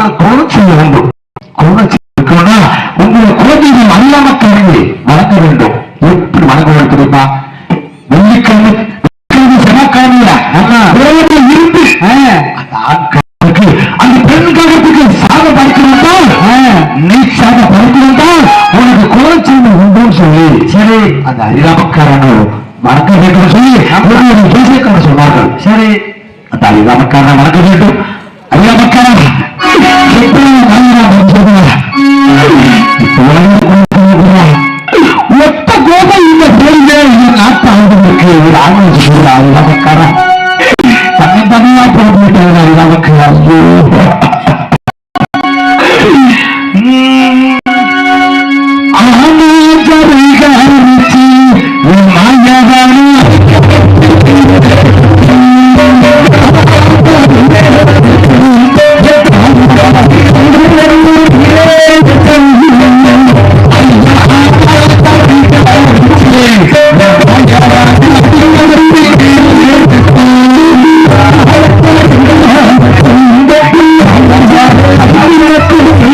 உங்களை கோலம் வேண்டும். கோலம் உங்களை குலதெய்வம் அறியாம தொடங்கி வளர்க்க வேண்டும். எப்படி வணங்க வேண்டும் தெரியுமா? வெள்ளிக்கிழமை வெள்ளிக்கிழமை இருந்து அந்த ஆண்களுக்கு அந்த பெண்களுக்கு சாதம் நீ உனக்கு உண்டுன்னு சொல்லி சரி அந்த அரிராமக்காரனோ வணக்க வேண்டும் சொல்லி சொன்னார்கள். சரி அந்த அரிராமக்காரனை வணக்க வேண்டும். அரிராமக்காரன் ஒத்த கோபம் இந்த பேருந்தே இந்த நாட்டு ஆளுநருக்கு ஒரு ஆளுநர் சொல்றாரு Thank you.